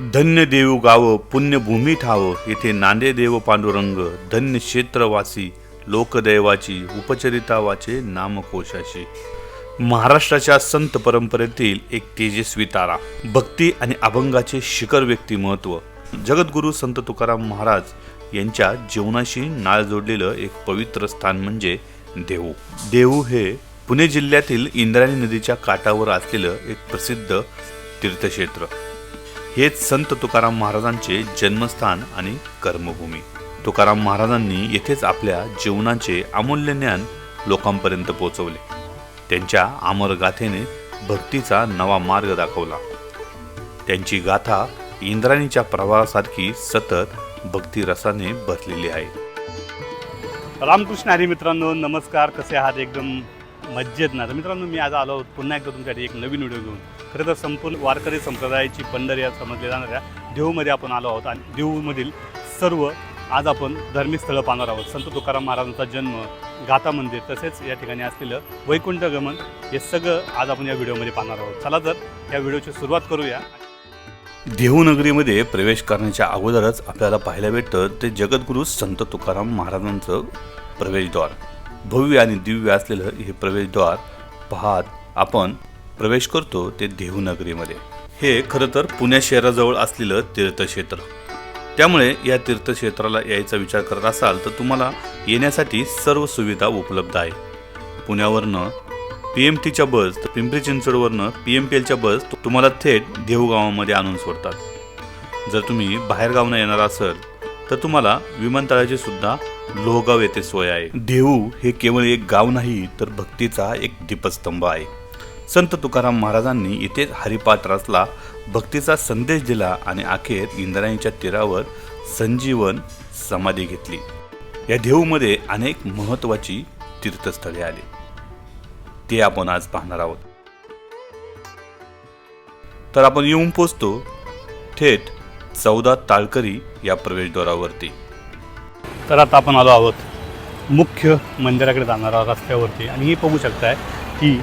धन्य देऊ गाव पुण्यभूमी ठाव येथे नांदे देव पांडुरंग धन्य क्षेत्रवासी लोकदैवाची उपचरिता वाचे नामकोशाशी. महाराष्ट्राच्या संत परंपरेतील एक तेजस्वी तारा भक्ती आणि अभंगाचे शिखर व्यक्तिमत्व. जगद्गुरू संत तुकाराम महाराज यांच्या जीवनाशी नाळ जोडलेलं एक पवित्र स्थान म्हणजे देहू. देहू हे पुणे जिल्ह्यातील इंद्रायणी नदीच्या काठावर असलेलं एक प्रसिद्ध तीर्थक्षेत्र. हेच संत तुकाराम महाराजांचे जन्मस्थान आणि कर्मभूमी. तुकाराम महाराजांनी येथेच आपल्या जीवनाचे अमूल्य ज्ञान लोकांपर्यंत पोहोचवले. त्यांच्या अमर गाथेने भक्तीचा नवा मार्ग दाखवला. त्यांची गाथा इंद्राणीच्या प्रवाहासारखी सतत भक्तिरसाने भरलेली आहे. रामकृष्ण हरी मित्रांनो नमस्कार. कसे आहात? एकदम मज्जेत ना. तर मित्रांनो मी आज आलो आहोत पुन्हा एकदा तुमच्यासाठी एक नवीन व्हिडिओ घेऊन. खरं तर संपूर्ण वारकरी संप्रदायाची पंढर या समजल्या जाणाऱ्या देहूमध्ये आपण आलो आहोत आणि देहूमधील सर्व आज आपण धार्मिक स्थळं पाहणार आहोत. संत तुकाराम महाराजांचा जन्म गाथा मंदिर तसेच या ठिकाणी असलेलं वैकुंठ गमन हे सगळं आज आपण या व्हिडिओमध्ये पाहणार आहोत. चला तर या व्हिडिओची सुरुवात करूया. देहूनगरीमध्ये प्रवेश करण्याच्या अगोदरच आपल्याला पाहायला भेटतं ते जगद्गुरू संत तुकाराम महाराजांचं प्रवेशद्वार. भव्य आणि दिव्य असलेलं हे प्रवेशद्वार पाहत आपण प्रवेश करतो ते देहूनगरीमध्ये. हे खरं तर पुण्या शहराजवळ असलेलं तीर्थक्षेत्र. त्यामुळे या तीर्थक्षेत्राला यायचा विचार करत असाल तर तुम्हाला येण्यासाठी सर्व सुविधा उपलब्ध आहे. पुण्यावरनं पी एम टीच्या बस तर पिंपरी चिंचवडवरनं पी एम पी एलच्या बस तुम्हाला थेट देहू गावामध्ये आणून सोडतात. जर तुम्ही बाहेरगावनं येणार असाल तर तुम्हाला विमानतळाची सुद्धा लोहगाव येथे सोय आहे. देहू हे केवळ एक गाव नाही तर भक्तीचा एक दीपस्तंभ आहे. संत तुकाराम महाराजांनी इथेच हरिपात्रासला भक्तीचा संदेश दिला आणि अखेर इंद्रायणीच्या तीरावर संजीवन समाधी घेतली. या देहूमध्ये अनेक महत्त्वाची तीर्थस्थळे आली. ते आपण आज पाहणार आहोत. तर आपण येऊन पोचतो. थेट चौदा ताळकरी या प्रवेशद्वारावरती. तर आता आपण आलो आहोत मुख्य मंदिराकडे जाणारा रस्त्यावरती. आणि हे बघू शकताय की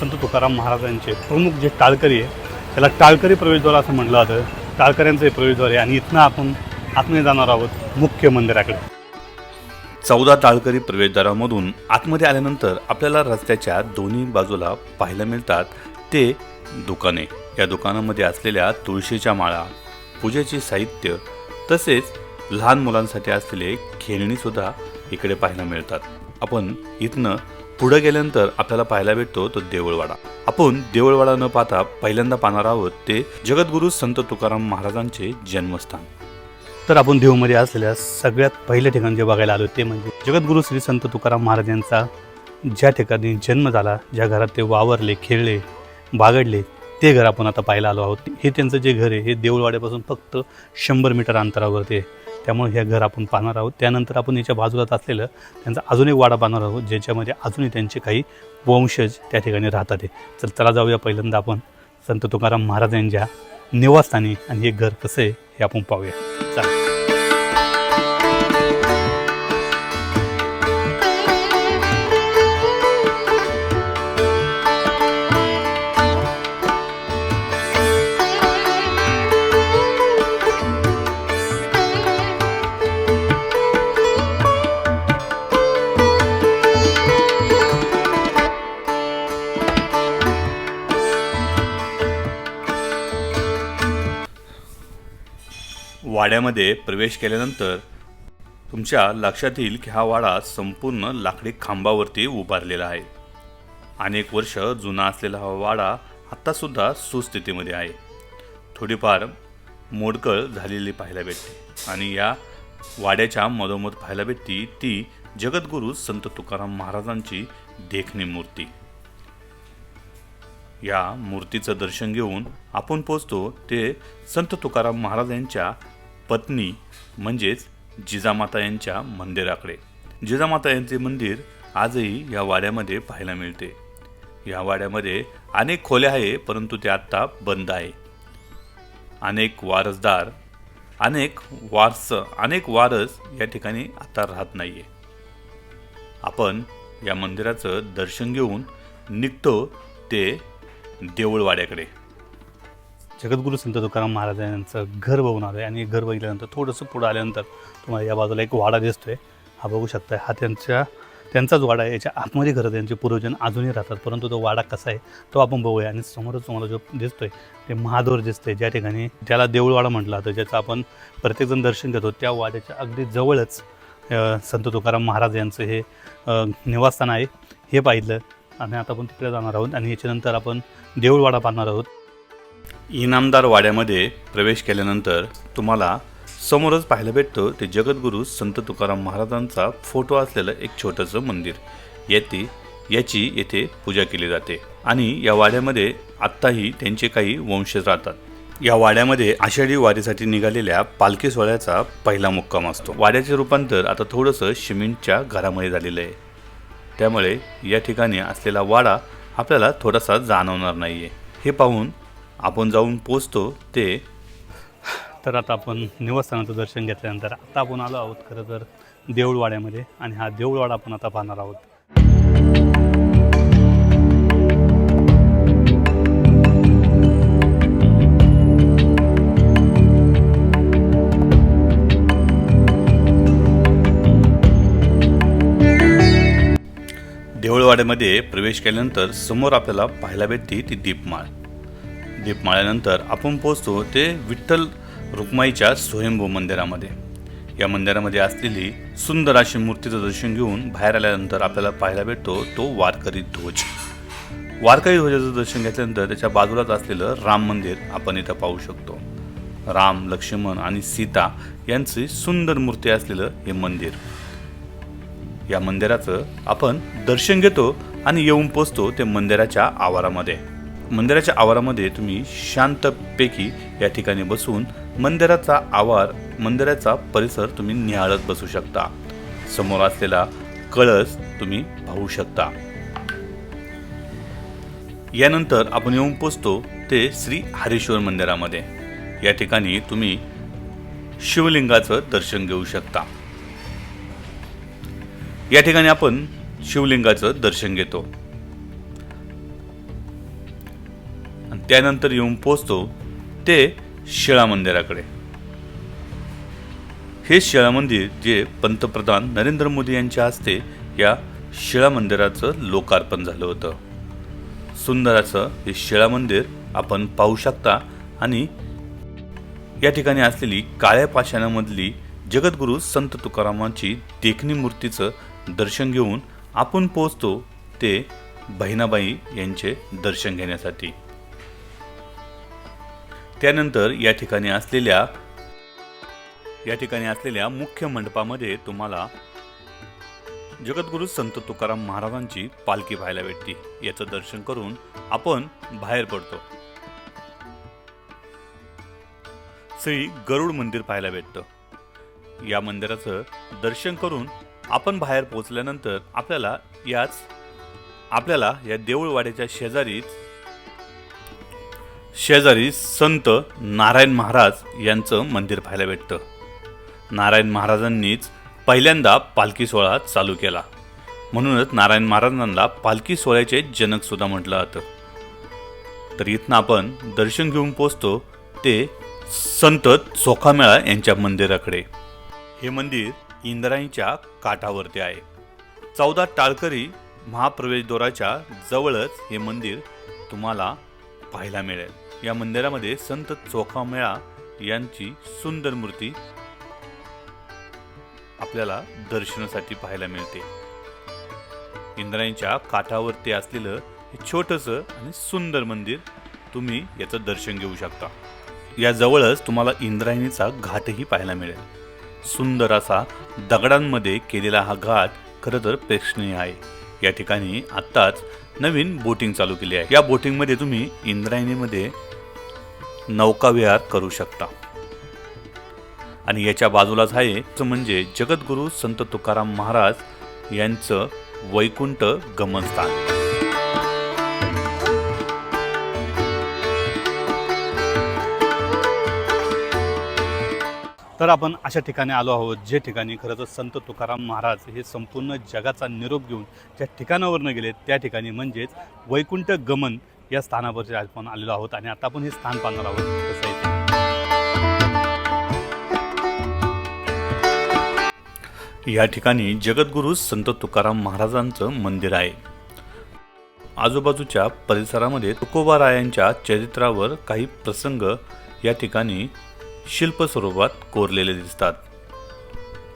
संत तुकाराम महाराजांचे प्रमुख जे टाळकरी आहे त्याला टाळकरी प्रवेशद्वार असं म्हटलं जातं. टाळकऱ्यांचं हे प्रवेशद्वार आहे आणि इथनं आपण आतमध्ये जाणार आहोत मुख्य मंदिराकडे. चौदा ताळकरी प्रवेशद्वारामधून आतमध्ये आल्यानंतर आपल्याला रस्त्याच्या दोन्ही बाजूला पाहायला मिळतात ते दुकाने. या दुकानामध्ये असलेल्या तुळशीच्या माळा पूजेचे साहित्य तसेच लहान मुलांसाठी असलेले खेळणीसुद्धा इकडे पाहायला मिळतात. आपण इथनं पुढं गेल्यानंतर आपल्याला पाहायला भेटतो तो देवळवाडा आपण देवळवाडा न पाहता पहिल्यांदा पाहणार आहोत ते जगद्गुरू संत तुकाराम महाराजांचे जन्मस्थान. तर आपण देऊमध्ये असलेल्या सगळ्यात पहिलं ठिकाण जे बघायला आलो ते म्हणजे जगद्गुरू श्री संत तुकाराम महाराज यांचा ज्या ठिकाणी जन्म झाला ज्या घरात ते वावरले खेळले बागडले ते घर आपण आता पाहायला आलो आहोत. हे त्यांचं जे घर आहे हे देऊळवाड्यापासून फक्त शंभर मीटर अंतरावरती आहे. त्यामुळे हे घर आपण पाहणार आहोत. त्यानंतर आपण याच्या बाजूलाच असलेलं त्यांचा अजून एक वाडा पाहणार आहोत ज्याच्यामध्ये अजूनही त्यांचे काही वंशज त्या ठिकाणी राहतात आहे चल चला जाऊया पहिल्यांदा आपण संत तुकाराम महाराज यांच्या निवासस्थानी आणि हे घर कसं आहे हे आपण पाहूया. चला. वाड्यामध्ये प्रवेश केल्यानंतर तुमच्या लक्षात येईल की हा वाडा संपूर्ण लाकडी खांबावरती उभारलेला आहे. अनेक वर्ष जुना असलेला हा वाडा आत्तासुद्धा सुस्थितीमध्ये आहे. थोडीफार मोडकळ झालेली पाहायला भेटते आणि या वाड्याच्या मधोमध पाहायला भेटती ती जगद्गुरू संत तुकाराम महाराजांची देखणी मूर्ती. या मूर्तीचं दर्शन घेऊन आपण पोचतो ते संत तुकाराम महाराज यांच्या पत्नी म्हणजेच जिजामाता यांच्या मंदिराकडे. जिजामाता यांचे मंदिर आजही या वाड्यामध्ये पाहायला मिळते. या वाड्यामध्ये अनेक खोल्या आहे परंतु ते आत्ता बंद आहे. अनेक वारसदार अनेक वारस अनेक वारस या ठिकाणी आता राहत नाहीये. आपण या मंदिराचं दर्शन घेऊन निघतो ते देऊळवाड्याकडे. जगद्गुरू संत तुकाराम महाराज यांचं घर बघून आलं आहे आणि घर बघितल्यानंतर थोडंसं पुढं आल्यानंतर तुम्हाला या बाजूला एक वाडा दिसतोय. हा बघू शकता हा त्यांच्या त्यांचाच वाडा आहे. याच्या आतमध्ये घरं त्यांचे पूर्वजन अजूनही राहतात. परंतु तो वाडा कसा आहे तो आपण बघूया. आणि समोरच तुम्हाला जो दिसतोय ते महादोर दिसतंय. ज्या ठिकाणी ज्याला देऊळवाडा म्हटलं तर ज्याचं आपण प्रत्येकजण दर्शन घेतो त्या वाड्याच्या अगदी जवळच संत तुकाराम महाराज यांचं हे निवासस्थान आहे. हे पाहिलं. आणि आता आपण तिकडे जाणार आहोत. आणि याच्यानंतर आपण देऊळवाडा पाहणार आहोत. इनामदार वाड्यामध्ये प्रवेश केल्यानंतर तुम्हाला समोरच पाहायला भेटतं ते जगद्गुरू संत तुकाराम महाराजांचा फोटो असलेलं एक छोटंसं मंदिर. येथे याची येथे पूजा केली जाते. आणि या वाड्यामध्ये आत्ताही त्यांचे काही वंशज राहतात. या वाड्यामध्ये आषाढी वारीसाठी निघालेल्या पालखी सोहळ्याचा पहिला मुक्काम असतो. वाड्याचे रूपांतर आता थोडंसं शिमेंटच्या घरामध्ये झालेलं आहे. त्यामुळे या ठिकाणी असलेला वाडा आपल्याला थोडासा जाणवणार नाही आहे हे पाहून आपण जाऊन पोचतो ते. तर आता आपण निवासस्थानाचं दर्शन घेतल्यानंतर आता आपण आलो आहोत खरं तर देऊळवाड्यामध्ये आणि हा देऊळवाडा आपण आता पाहणार आहोत. देऊळवाड्यामध्ये प्रवेश केल्यानंतर समोर आपल्याला पाहायला भेटते ती दीपमाळ. दीपमाळ्यानंतर आपण पोचतो ते विठ्ठल रुक्माईच्या स्वयंभू मंदिरामध्ये. या मंदिरामध्ये असलेली सुंदर अशी मूर्तीचं दर्शन घेऊन बाहेर आल्यानंतर आपल्याला पाहायला भेटतो तो वारकरी ध्वज. वारकरी ध्वजाचं दर्शन घेतल्यानंतर त्याच्या बाजूलाच असलेलं राम मंदिर आपण इथं पाहू शकतो. राम लक्ष्मण आणि सीता यांची सुंदर मूर्ती असलेलं हे मंदिर. या मंदिराचं आपण दर्शन घेतो आणि येऊन पोचतो ते मंदिराच्या आवारामध्ये. मंदिराच्या आवारामध्ये तुम्ही शांतपैकी या ठिकाणी बसून मंदिराचा आवार मंदिराचा परिसर तुम्ही निहाळत बसू शकता. समोर असलेला कळस तुम्ही पाहू शकता. यानंतर आपण येऊन पोचतो ते श्री हरेश्वर मंदिरामध्ये. या ठिकाणी तुम्ही शिवलिंगाचं दर्शन घेऊ शकता. या ठिकाणी आपण शिवलिंगाचं दर्शन घेतो. त्यानंतर येऊन पोचतो ते शिळा मंदिराकडे. हे शिळा मंदिर जे पंतप्रधान नरेंद्र मोदी यांच्या हस्ते या शिळा मंदिराचं लोकार्पण झालं होतं. सुंदर असं हे शिळा मंदिर आपण पाहू शकता आणि या ठिकाणी असलेली काळ्या पाषाणामधली जगद्गुरू संत तुकारामांची देखणी मूर्तीचं दर्शन घेऊन आपण पोचतो ते बहिणाबाई यांचे दर्शन घेण्यासाठी. त्यानंतर या ठिकाणी असलेल्या या ठिकाणी असलेल्या मुख्य मंडपामध्ये तुम्हाला जगद्गुरू संत तुकाराम महाराजांची पालखी पाहायला भेटते. याचं दर्शन करून आपण बाहेर पडतो. श्री गरुड मंदिर पाहायला भेटतं. या मंदिराचं दर्शन करून आपण बाहेर पोचल्यानंतर आपल्याला याच आपल्याला या देऊळवाड्याच्या शेजारीच शेजारी संत नारायण महाराज यांचं मंदिर पाहायला भेटतं. नारायण महाराजांनीच पहिल्यांदा पालखी सोहळा चालू केला. म्हणूनच नारायण महाराजांना पालखी सोहळ्याचे जनकसुद्धा म्हटलं जातं. तर इथनं आपण दर्शन घेऊन पोचतो ते संत चोखामेळा यांच्या मंदिराकडे. हे मंदिर इंद्रायणीच्या काठावरती आहे. चौदा टाळकरी महाप्रवेशद्वाराच्या जवळच हे मंदिर तुम्हाला पाहायला मिळेल. या मंदिरामध्ये संत चोखामेळा यांची सुंदर मूर्ती आपल्याला दर्शनासाठी पाहायला मिळते. इंद्रायणीच्या काठावरती असलेलं हे छोटंसं आणि सुंदर मंदिर तुम्ही याचं दर्शन घेऊ शकता. या जवळच तुम्हाला इंद्रायणीचा घाटही पाहायला मिळेल. सुंदर असा दगडांमध्ये केलेला हा घाट खरं तर प्रेक्षणीय आहे. या ठिकाणी आत्ताच नवीन बोटिंग चालू केली आहे. या बोटिंगमध्ये तुम्ही इंद्रायणीमध्ये नौकाविहार करू शकता. आणि याच्या बाजूलाच आहे म्हणजे जगद्गुरू संत तुकाराम महाराज यांचं वैकुंठ गमनस्थान. तर आपण अशा ठिकाणी आलो आहोत जे ठिकाणी खरं तर संत तुकाराम महाराज हे संपूर्ण जगाचा निरोप घेऊन ज्या ठिकाणावरनं गेले त्या ठिकाणी म्हणजेच वैकुंठ गमन या स्थानावरती आपण आलेलो आहोत आणि आता आपण हे स्थान पाहणार आहोत. कसं आहे या ठिकाणी जगद्गुरू संत तुकाराम महाराजांचं मंदिर आहे. आजूबाजूच्या परिसरामध्ये तुकोबारायांच्या चरित्रावर काही प्रसंग या ठिकाणी शिल्प स्वरूपात कोरलेले दिसतात.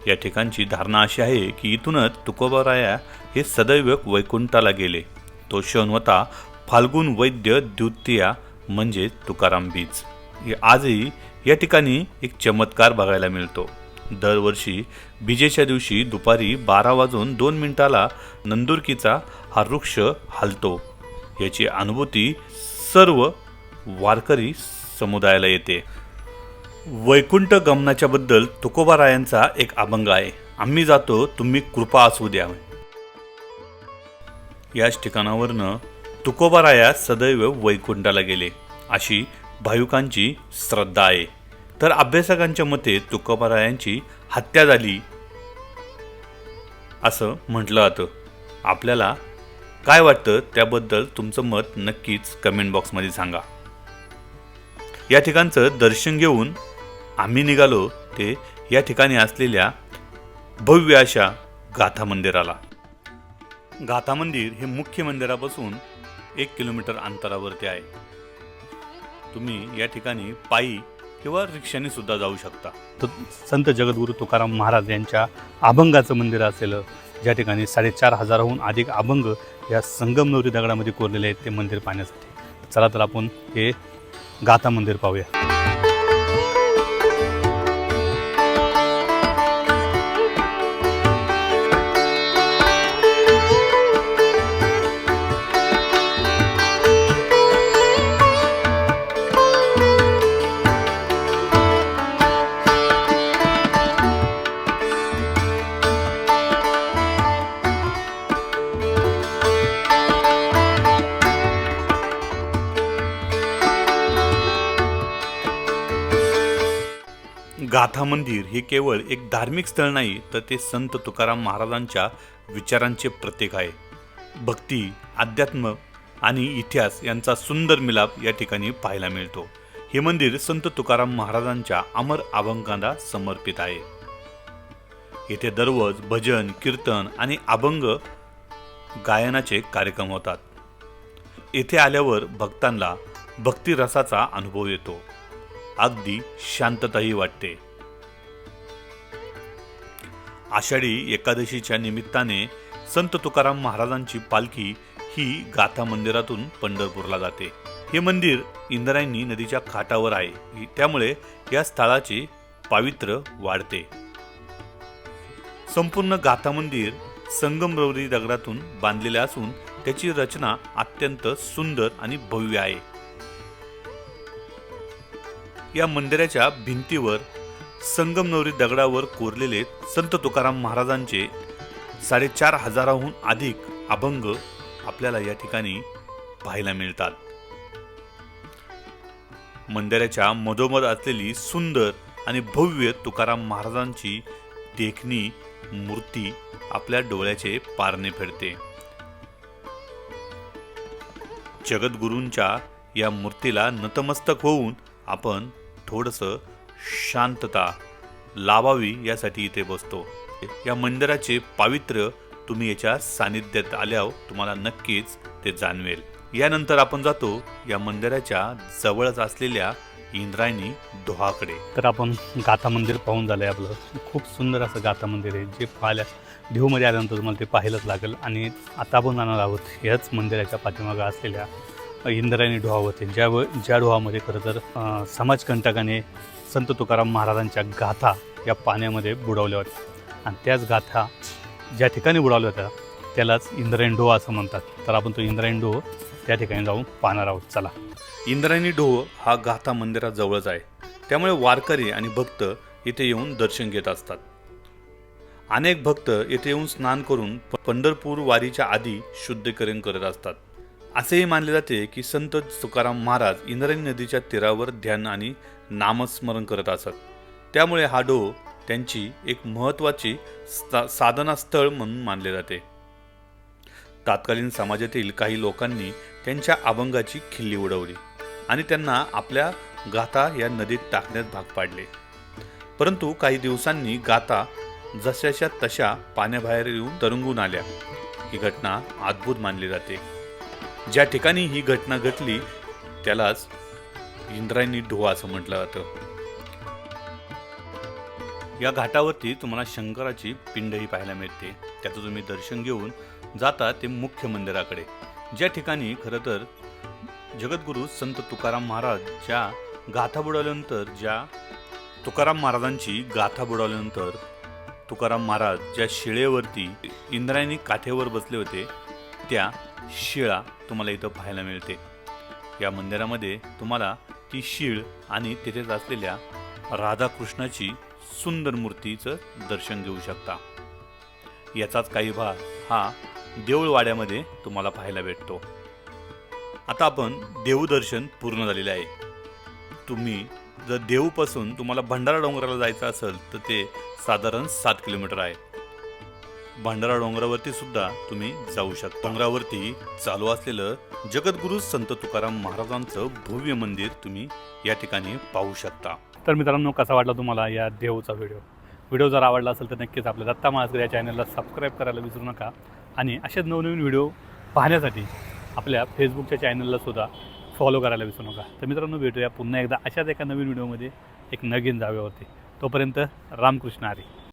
या ठिकाणची धारणा अशी आहे की इथूनच तुकोबाराया हे सदैव वैकुंठाला गेले. तो क्षण होता फाल्गुन वैद्य द्वितीया म्हणजे तुकाराम बीज. आजही या ठिकाणी एक चमत्कार बघायला मिळतो. दरवर्षी बीजेच्या दिवशी दुपारी बारा वाजून दोन मिनिटाला नंदुरकीचा हा वृक्ष हलतो. याची अनुभूती सर्व वारकरी समुदायाला येते. वैकुंठ गमनाच्याबद्दल तुकोबारायांचा एक अभंग आहे. आम्ही जातो तुम्ही कृपा असू द्या. याच ठिकाणावरनं तुकोबाराया सदैव वैकुंठाला गेले. अशी भाविकांची श्रद्धा आहे. तर अभ्यासकांच्या मते तुकोबारायांची हत्या झाली. असं म्हटलं जातं. आपल्याला काय वाटतं त्याबद्दल तुमचं मत नक्कीच कमेंट बॉक्समध्ये सांगा. या ठिकाणचं दर्शन घेऊन आम्ही निघालो ते या ठिकाणी असलेल्या भव्य अशा गाथा मंदिराला. गाथा मंदिर हे मुख्य मंदिरापासून एक किलोमीटर अंतरावरती आहे. तुम्ही या ठिकाणी पायी किंवा रिक्षाने सुद्धा जाऊ शकता. तर संत जगद्गुरू तुकाराम महाराज यांच्या अभंगाचं मंदिर असलेलं ज्या ठिकाणी साडेचार हजाराहून अधिक अभंग या संगमनवरी दगडामध्ये कोरलेले आहेत ते मंदिर पाहण्यासाठी. चला तर आपण हे गाथा मंदिर पाहूया. गाथा मंदिर हे केवळ एक धार्मिक स्थळ नाही तर ते संत तुकाराम महाराजांच्या विचारांचे प्रतीक आहे. भक्ती अध्यात्म आणि इतिहास यांचा सुंदर मिलाप या ठिकाणी पाहायला मिळतो. हे मंदिर संत तुकाराम महाराजांच्या अमर अभंगांना समर्पित आहे. येथे दररोज भजन कीर्तन आणि अभंग गायनाचे कार्यक्रम होतात. येथे आल्यावर भक्तांना भक्तिरसाचा अनुभव येतो. अगदी शांतताही वाटते. आषाढी एकादशीच्या निमित्ताने संत तुकाराम महाराजांची पालखी ही गाथा मंदिरातून पंढरपूरला जाते. हे मंदिर इंद्रायणी नदीच्या काठावर आहे. त्यामुळे या स्थळाचे पावित्र्य वाढते. संपूर्ण गाथा मंदिर संगमरवरी दगडातून बांधलेले असून त्याची रचना अत्यंत सुंदर आणि भव्य आहे. या मंदिराच्या भिंतीवर संगमनवरी दगडावर कोरलेले संत तुकाराम महाराजांचे साडेचार हजाराहून अधिक अभंग आपल्याला या ठिकाणी पाहायला मिळतात. मंदिराच्या मधोमध असलेली सुंदर आणि भव्य तुकाराम महाराजांची देखणी मूर्ती आपल्या डोळ्याचे पारणे फेडते. जगद्गुरूंच्या या मूर्तीला नतमस्तक होऊन आपण थोडंसं शांतता लावावी यासाठी इथे बसतो. या मंदिराचे पावित्र्य तुम्ही याच्या सानिध्यात आल्यावर तुम्हाला नक्कीच ते जाणवेल. यानंतर आपण जातो या मंदिराच्या जवळच असलेल्या इंद्रायणी डोहाकडे तर आपण गाथा मंदिर पाहून झालं आहे आपलं. खूप सुंदर असं गाथा मंदिर आहे जे पाहिल्या देहूमध्ये आल्यानंतर तुम्हाला ते पाहायलाच लागेल. आणि आता आपण जाणार आहोत याच मंदिराच्या पाठीमागं असलेल्या इंद्रायणी डोहावरती ज्या व ज्या डोहामध्ये खरं तर समाजकंटकाने संत तुकाराम महाराजांच्या गाथा या पाण्यामध्ये बुडवल्या होत्या. आणि त्याच गाथा ज्या ठिकाणी बुडवल्या होत्या त्यालाच इंद्रायणी डोह असं म्हणतात. तर आपण तो इंद्रायणी डोह त्या ठिकाणी जाऊन पाहणार आहोत. चला. इंद्रायणी डोह हा गाथा मंदिराजवळच आहे. त्यामुळे वारकरी आणि भक्त इथे येऊन दर्शन घेत असतात. अनेक भक्त येथे येऊन स्नान करून पंढरपूर वारीच्या आधी शुद्धीकरण करत असतात. असेही मानले जाते की संत तुकाराम महाराज इंद्रायणी नदीच्या तीरावर ध्यान आणि नामस्मरण करत असत. त्यामुळे हा डोह त्यांची एक महत्त्वाची सा- साधनास्थळ म्हणून मानले जाते. तत्कालीन समाजातील काही लोकांनी त्यांच्या अभंगाची खिल्ली उडवली आणि त्यांना आपल्या गाथा या नदीत टाकण्यात भाग पाडले. परंतु काही दिवसांनी गाथा जशाच्या तशा पाण्याबाहेर येऊन तरंगून आल्या. ही घटना अद्भुत मानली जाते. ज्या ठिकाणी ही घटना घडली त्यालाच इंद्रायणी ढोवा असं म्हटलं जातं. या घाटावरती तुम्हाला शंकराची पिंडही पाहायला मिळते. त्याचं तुम्ही दर्शन घेऊन जाता ते मुख्य मंदिराकडे. ज्या ठिकाणी खरं तर जगद्गुरू संत तुकाराम महाराज ज्या गाथा बुडवल्यानंतर ज्या तुकाराम महाराजांची गाथा बुडवल्यानंतर तुकाराम महाराज ज्या शिळेवरती इंद्रायणी काठेवर बसले होते त्या शिळा तुम्हाला इथं पाहायला मिळते. या मंदिरामध्ये तुम्हाला ती शीळ आणि तिथे असलेल्या राधाकृष्णाची सुंदर मूर्तीचं दर्शन घेऊ शकता. याचाच काही भाग हा देऊळवाड्यामध्ये तुम्हाला पाहायला भेटतो. आता आपण देवदर्शन पूर्ण झालेले आहे. तुम्ही जर देऊपासून तुम्हाला भंडारा डोंगराला जायचं असेल तर ते साधारण सात किलोमीटर आहे. भंडारा डोंगरावरती सुद्धा तुम्ही जाऊ शकता. डोंगरावरती चालू असलेलं जगद्गुरू संत तुकाराम महाराजांचं भव्य मंदिर तुम्ही या ठिकाणी पाहू शकता. तर मित्रांनो कसा वाटला तुम्हाला या देवचा व्हिडिओ? व्हिडिओ जर आवडला असेल तर नक्कीच आपल्या दत्ता महाजगर या चॅनलला सबस्क्राईब करायला विसरू नका. आणि असेच नवनवीन व्हिडिओ पाहण्यासाठी आपल्या फेसबुकच्या चॅनलला सुद्धा फॉलो करायला विसरू नका. तर मित्रांनो भेटूया पुन्हा एकदा अशाच एका नवीन व्हिडिओमध्ये एक नवीन जागेवरती. तोपर्यंत रामकृष्ण आरे